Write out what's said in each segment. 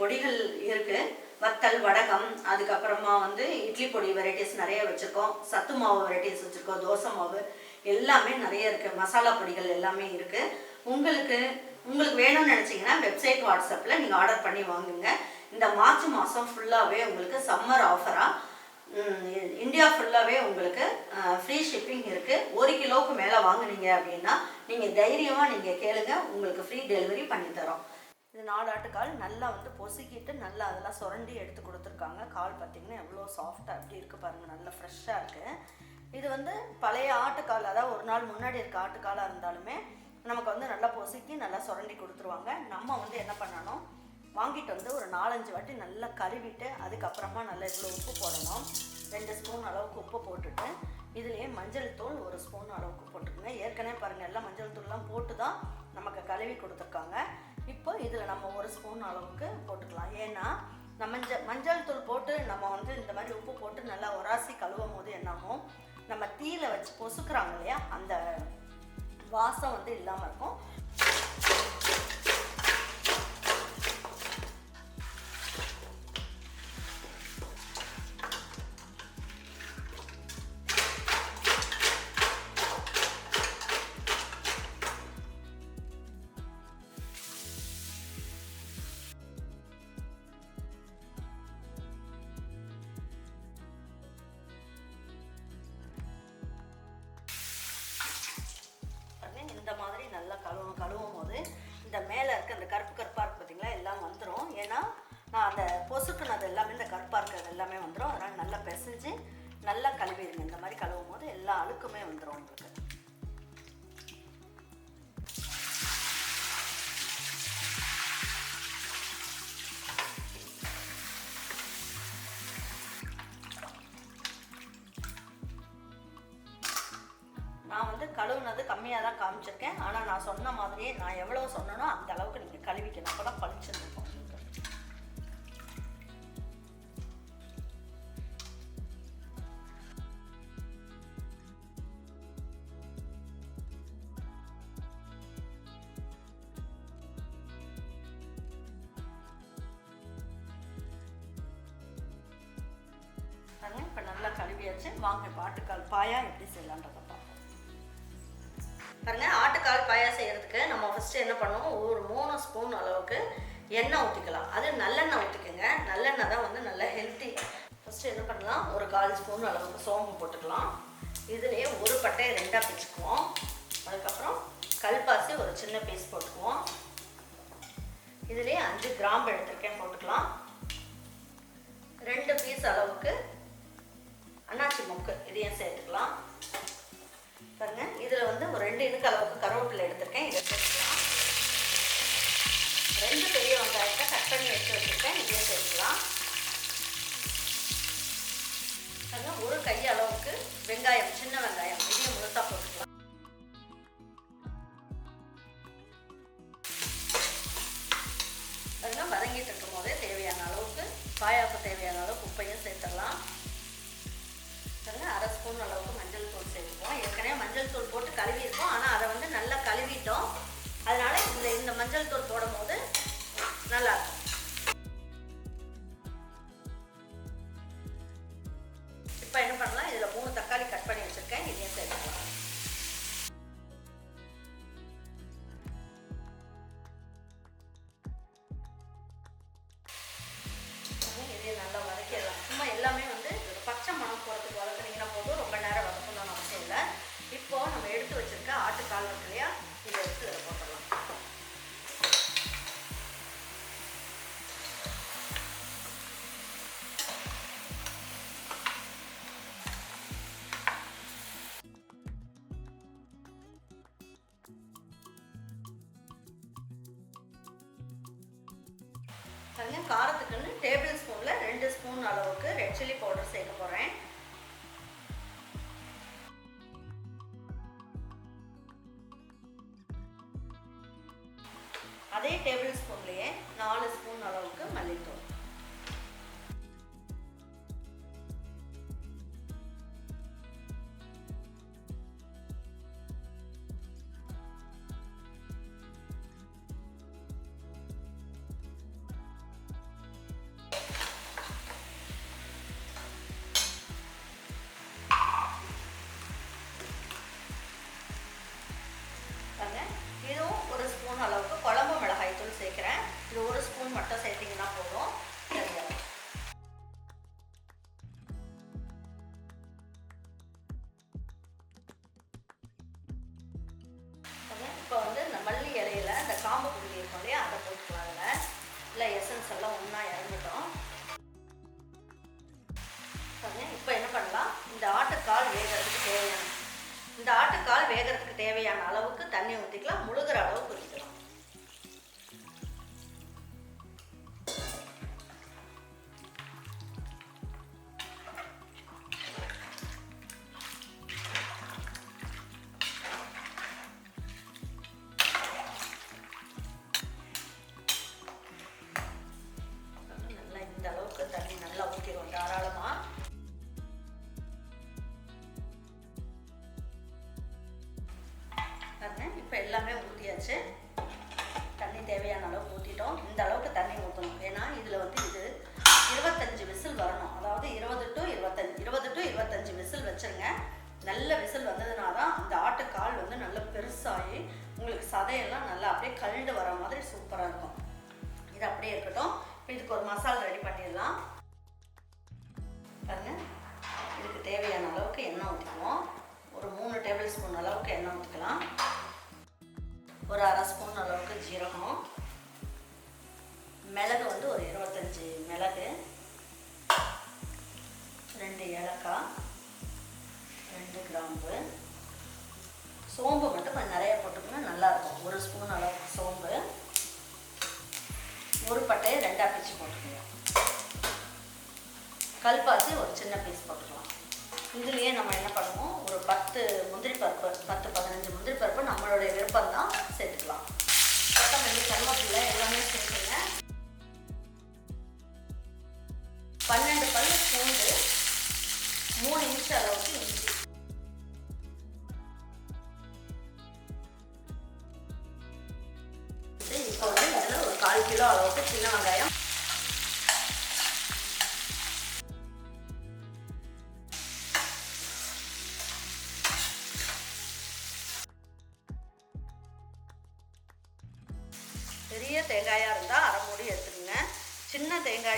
பொடிகள் இருக்கு. வத்தல் வடகம் அதுக்கப்புறமா வந்து இட்லி பொடி வெரைட்டிஸ் நிறைய வச்சுருக்கோம். சத்து மாவு வெரைட்டிஸ் வச்சுருக்கோம். தோசை மாவு எல்லாமே நிறைய இருக்குது மசாலா பொடிகள் எல்லாமே இருக்குது உங்களுக்கு உங்களுக்கு வேணும்னு நினச்சிங்கன்னா வெப்சைட் வாட்ஸ்அப்பில் நீங்கள் ஆர்டர் பண்ணி வாங்குங்க. இந்த மார்ச் மாதம் ஃபுல்லாகவே உங்களுக்கு சம்மர் ஆஃபராக இந்தியா ஃபுல்லாகவே உங்களுக்கு ஃப்ரீ ஷிப்பிங் இருக்குது ஒரு கிலோவுக்கு மேலே வாங்குனீங்க அப்படின்னா நீங்கள் தைரியமாக நீங்கள் கேளுங்க. உங்களுக்கு ஃப்ரீ டெலிவரி பண்ணித்தரோம் இது நாலு ஆட்டுக்கால் நல்லா வந்து பொசுக்கிட்டு நல்லா அதெல்லாம் சுரண்டி எடுத்து கொடுத்துருக்காங்க. கால் பார்த்தீங்கன்னா எவ்வளோ சாஃப்டாக அப்படி இருக்குது பாருங்கள் நல்லா ஃப்ரெஷ்ஷாக இருக்குது இது வந்து பழைய ஆட்டுக்கால் அதாவது ஒரு நாள் முன்னாடி இருக்க ஆட்டுக்காலாக இருந்தாலுமே நமக்கு வந்து நல்லா பொசுக்கி நல்லா சுரண்டி கொடுத்துருவாங்க. நம்ம வந்து என்ன பண்ணணும்? வாங்கிட்டு வந்து ஒரு நாலஞ்சு வாட்டி நல்லா கழுவிட்டு அதுக்கப்புறமா நல்லா இவ்வளோ உப்பு போடணும். ரெண்டு ஸ்பூன் அளவுக்கு உப்பு போட்டுட்டு இதுலேயே மஞ்சள் தூள் ஒரு ஸ்பூன் அளவுக்கு போட்டுருக்குங்க ஏற்கனவே பாருங்கள் எல்லாம் மஞ்சள் தூள்லாம் போட்டு தான் நமக்கு கழுவி கொடுத்துருக்காங்க. இப்போ இதில் நம்ம ஒரு ஸ்பூன் அளவுக்கு போட்டுக்கலாம். ஏன்னா நம்ம மஞ்சள் மஞ்சள் தூள் போட்டு நம்ம வந்து இந்த மாதிரி உப்பு போட்டு நல்லா உராசி கழுவும் போது என்னாகும்? நம்ம தீயில வச்சு பொசுக்கிறாங்க இல்லையா? அந்த வாசம் வந்து இல்லாமல் இருக்கும். எல்லாமே இந்த கருப்பாக இருக்கிறது எல்லாமே வந்துடும் அதனால் நல்லா பிசைஞ்சு நல்லா கழுவிடுங்க. இந்த மாதிரி கழுவும் போது எல்லா அழுக்குமே வந்துடும் உங்களுக்கு. நான் வந்து கழுவுனது கம்மியாக தான் காமிச்சிருக்கேன். ஆனால் நான் சொன்ன மாதிரியே நான் எவ்வளோ சொன்னனோ அந்த அளவுக்கு நீங்கள் கழுவிக்கணும். அப்போ தான் பளிச்சுன்னு பாருங்க இப்போ நல்லா கழுவியாச்சு. வாங்க இப்போ ஆட்டுக்கால் பாயா எப்படி செய்யலான்றதை பார்ப்போம். பாருங்க ஆட்டுக்கால் பாயா செய்யறதுக்கு நம்ம ஃபர்ஸ்ட் என்ன பண்ணுவோம் ஒரு மூணு ஸ்பூன் அளவுக்கு எண்ணெய் ஊற்றிக்கலாம் அது நல்லெண்ணெய் ஊற்றிக்கோங்க நல்லெண்ணெய் தான் வந்து நல்ல ஹெல்த்தி ஃபர்ஸ்ட் என்ன பண்ணலாம்? ஒரு கால் ஸ்பூன் அளவுக்கு சோம்பு போட்டுக்கலாம். இதுலேயே ஒரு பட்டையை ரெண்டாக பிச்சுக்குவோம். அதுக்கப்புறம் கல்பாசி ஒரு சின்ன பீஸ் போட்டுக்குவோம். இதுலேயே அஞ்சு கிராம்பு எடுத்திருக்கேன் போட்டுக்கலாம். ரெண்டு பீஸ் அளவுக்கு அன்னாச்சி மொக்கு இதையும் சேர்த்துக்கலாம் மஞ்சள் தூள் போடும்போது பாருங்க காரத்துக்குன்னு டேபிள் ஸ்பூனில் ரெண்டு ஸ்பூன் அளவுக்கு ரெட் சில்லி பவுடர் சேர்க்க போகிறேன் தேவையான நல்ல விசில் வந்ததுனால தான் அந்த ஆட்டுக்கால் வந்து நல்லா பெருசாகி உங்களுக்கு சதையெல்லாம் நல்லா அப்படியே கழுண்டு வர மாதிரி சூப்பராக இருக்கும். இது அப்படியே இருக்கட்டும். இப்போ இதுக்கு ஒரு மசாலா ரெடி பண்ணிடலாம். பாருங்க. இதுக்கு தேவையான அளவுக்கு எண்ணெய் ஊற்றிக்குவோம் ஒரு மூணு டேபிள் ஸ்பூன் அளவுக்கு எண்ணெய் ஊற்றிக்கலாம் ஒரு அரை ஸ்பூன் அளவுக்கு ஜீரகம். மிளகு வந்து ஒரு இருபத்தஞ்சி மிளகு. ரெண்டு ஏலக்காய். ரெண்டு கிராம்பு. சோம்பு மட்டும் கொஞ்சம் நிறைய போட்டுக்கணும் நல்லாயிருக்கும். ஒரு ஸ்பூன் அளவுக்கு சோம்பு. ஒரு பட்டையை ரெண்டாக பிச்சு போட்டுக்கணும் கல்பாசி ஒரு சின்ன பீஸ் போட்டுக்கலாம். இதுலேயே நம்ம என்ன பண்ணுவோம்? ஒரு பத்து முந்திரி பருப்பு பத்து பதினஞ்சு முந்திரி பருப்பு நம்மளுடைய விருப்பம் சின்ன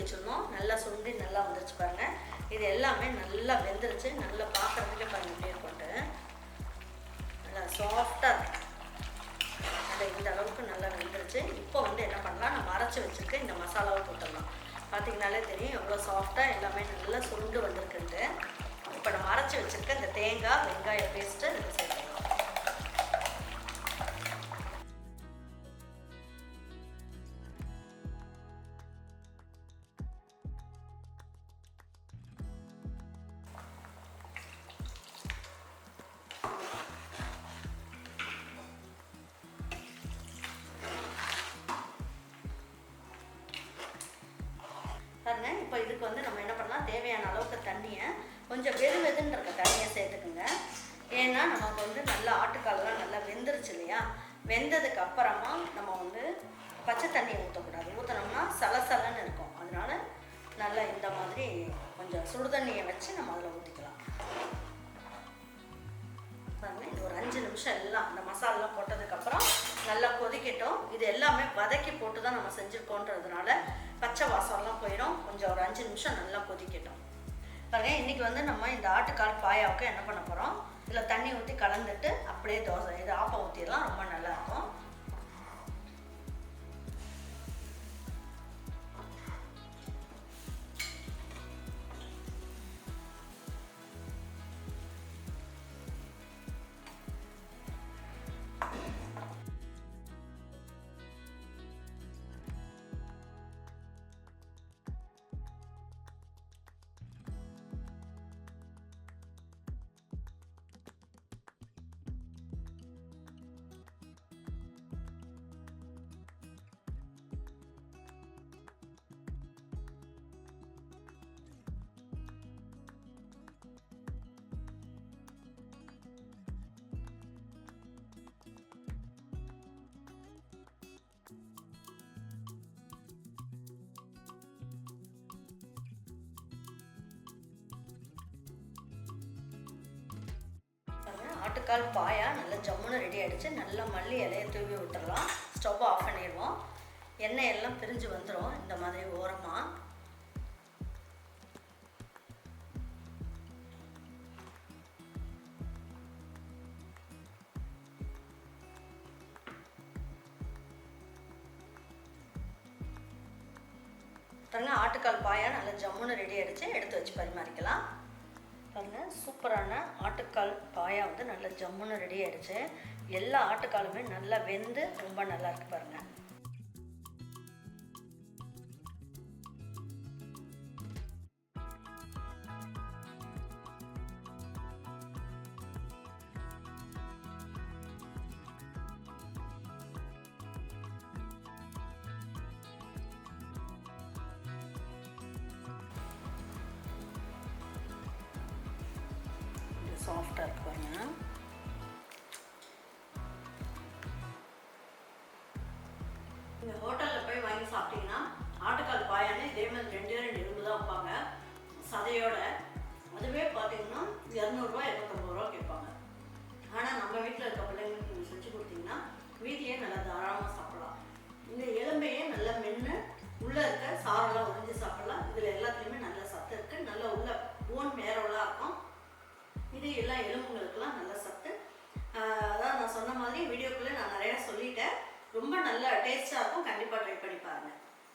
தண்ணி நல்லா சுண்டி நல்லா வந்துருச்சு பாருங்க. இது எல்லாமே நல்லா வெந்துருச்சு. நல்லா பார்க்குறதுக்கே பாருங்க எப்படி இருக்கும்ட்டு. நல்லா சாஃப்டாக இருக்கு. இந்த அளவுக்கு நல்லா வெந்துருச்சு. இப்போ வந்து என்ன பண்ணலாம்? நம்ம அரைச்சி வச்சுருக்க இந்த மசாலாவை போட்டுடலாம். பார்த்தீங்கனாலே தெரியும் எவ்வளோ சாஃப்டாக எல்லாமே நல்லா சுண்டு வந்திருக்குன்ட்டு. இப்போ நம்ம அரைச்சி வச்சுருக்க இந்த தேங்காய் வெங்காய பேஸ்ட்டு இதுக்கு சேர்த்து இதுக்கு வந்து நம்ம என்ன பண்ணலாம்? தேவையான அளவுக்கு தண்ணியை கொஞ்சம் வெது வெதுன்னு இருக்க தண்ணியை சேர்த்துக்குங்க. ஏன்னா நமக்கு வந்து நல்லா ஆட்டுக்காலெலாம் நல்லா வெந்துருச்சு இல்லையா? வெந்ததுக்கு அப்புறமா நம்ம வந்து பச்சை தண்ணியை ஊற்றக்கூடாது ஊற்றினோம்னா சலசலன்னு இருக்கும். அதனால நல்லா இந்த மாதிரி கொஞ்சம் சுடு தண்ணியை வச்சு நம்ம அதில் ஊற்றிக்கலாம் பாருங்க இது ஒரு அஞ்சு நிமிஷம் எல்லாம் இந்த மசாலாலாம் போட்டதுக்கப்புறம் நல்லா கொதிக்கட்டும். இது எல்லாமே வதக்கி போட்டு தான் நம்ம செஞ்சுருக்கோன்றதுனால பச்சை வாசம்லாம் போயிடும். கொஞ்சம் ஒரு அஞ்சு நிமிஷம் நல்லா கொதிக்கட்டும். பாருங்க இன்னைக்கு வந்து நம்ம இந்த ஆட்டுக்கால் பாயாவுக்கு என்ன பண்ண போகிறோம் இதில் தண்ணி ஊற்றி கலந்துட்டு அப்படியே தோசை இது ஆப்பம் ஊற்றிடலாம் ரொம்ப நல்லா தக்காளி பாயா நல்லா ஜம்முன்னு ரெடி ஆகிடுச்சு நல்லா மல்லி இலையை தூவி விட்டுறலாம். ஸ்டவ் ஆஃப் பண்ணிடுவோம். எண்ணெய் எல்லாம் பிரிஞ்சு வந்துடும் இந்த மாதிரி ஓரமாக பாருங்க ஆட்டுக்கால் பாயா நல்லா ஜம்முன்னு ரெடி ஆகிடுச்சு எடுத்து வச்சு பரிமாறிக்கலாம். பாருங்கள் சூப்பரான ஆட்டுக்கால் பாயா வந்து நல்லா ஜம்முன்னு ரெடி ஆகிடுச்சு எல்லா ஆட்டுக்காலுமே நல்லா வெந்து ரொம்ப நல்லா இருக்குது பாருங்கள் சாஃப்டாக இருக்கு பாருங்க இந்த ஹோட்டலில் போய் வாங்கி சாப்பிட்டீங்கன்னா ஆட்டுக்கால் பாயானே இதே மாதிரி ரெண்டு ரெண்டு எலும்பு தான் வைப்பாங்க. சதையோட அதுவே பார்த்தீங்கன்னா இரநூறுவா இரநூத்தம்பது ரூபா கேட்பாங்க ஆனால் நம்ம வீட்டில் இருக்க பிள்ளைங்களுக்கு நீங்கள் செஞ்சு கொடுத்தீங்கன்னா வீட்லேயே நல்லா தாராளமாக சாப்பிடலாம். இந்த எலும்பையே நல்லா மென்று உள்ளே இருக்க சாரெல்லாம் உறிஞ்சி சாப்பிடலாம். எல்லா எலும்புங்களுக்கெல்லாம் நல்ல சத்து. அதான் நான் சொன்ன மாதிரி வீடியோக்குள்ளே நான் நிறையா சொல்லிட்டேன். ரொம்ப நல்ல டேஸ்ட்டாக இருக்கும். கண்டிப்பாக ட்ரை பண்ணி பாருங்கள்